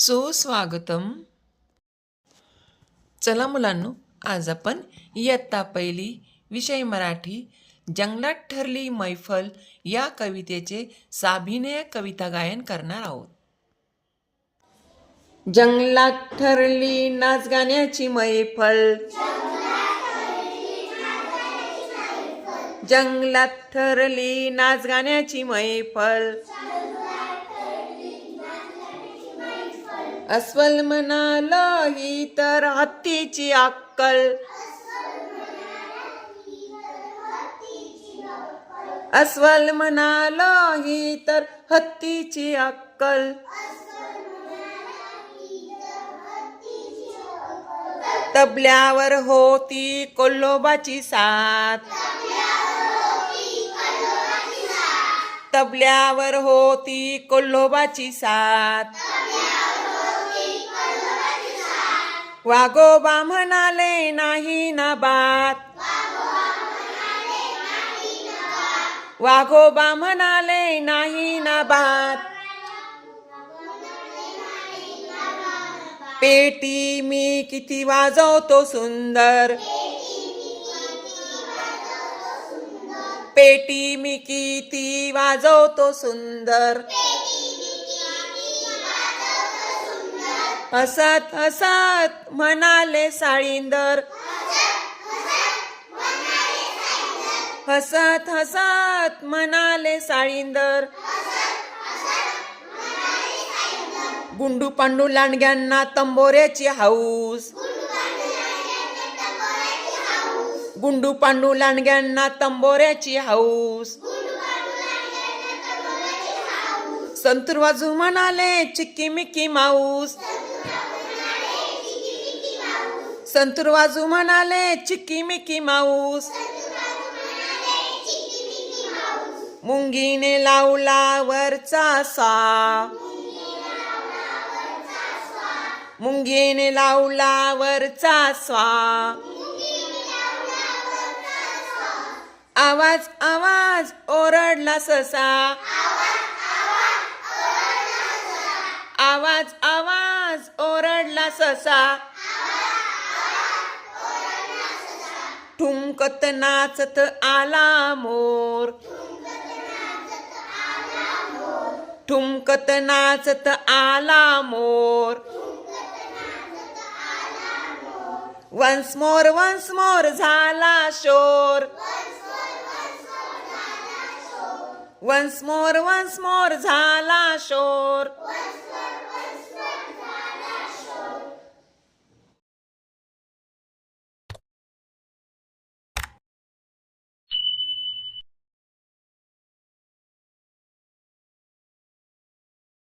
सुस्वागतम. चला मुलांनो आज आपण इयत्ता पहिली विषय मराठी जंगलात ठरली मैफल या कवितेचे साभिनय कविता गायन करणार आहोत. जंगलात ठरली नाच गाण्याची मैफल. जंगलात ठरली नाच गाण्याची मैफल. अस्वल म्हणाल ही तर हत्तीची अक्कल. अस्वल म्हणाल ही तर हत्तीची अक्कल. तबल्यावर होती कोल्लोबाची साथ. तबल्यावर होती कोल्लोबाची साथ. वागोबा म्हणाले नाही ना बात. वाघोबा म्हणाले नाही ना बात. पेटी मी किती वाजवतो सुंदर. पेटी मी किती वाजवतो सुंदर. हसत हसत म्हणाले साळींदर. हसत हसत म्हणाले साळींदर. गुंडू पांडू लांडग्यांना तंबोऱ्याची हाऊस. गुंडू पांडू लांडग्यांना तंबोऱ्याची हाऊस. संतूर वाजू म्हणाले चिक्की मिक्की माऊस. संतूर वाजू म्हणाले चिक्की मिकी माऊस. मुंगीने लावला वरचा सा. मुंगीने लावला वरचा स्वा आवाज आवाज ओरडला ससा. आवाज आवाज ओरडला ससा. ठुमकत नाचत आला मोर. ठुमकत नाचत आला मोर. वन्स मोर वन्स मोर झाला शोर. वन्स मोर वन्स मोर झाला शोर.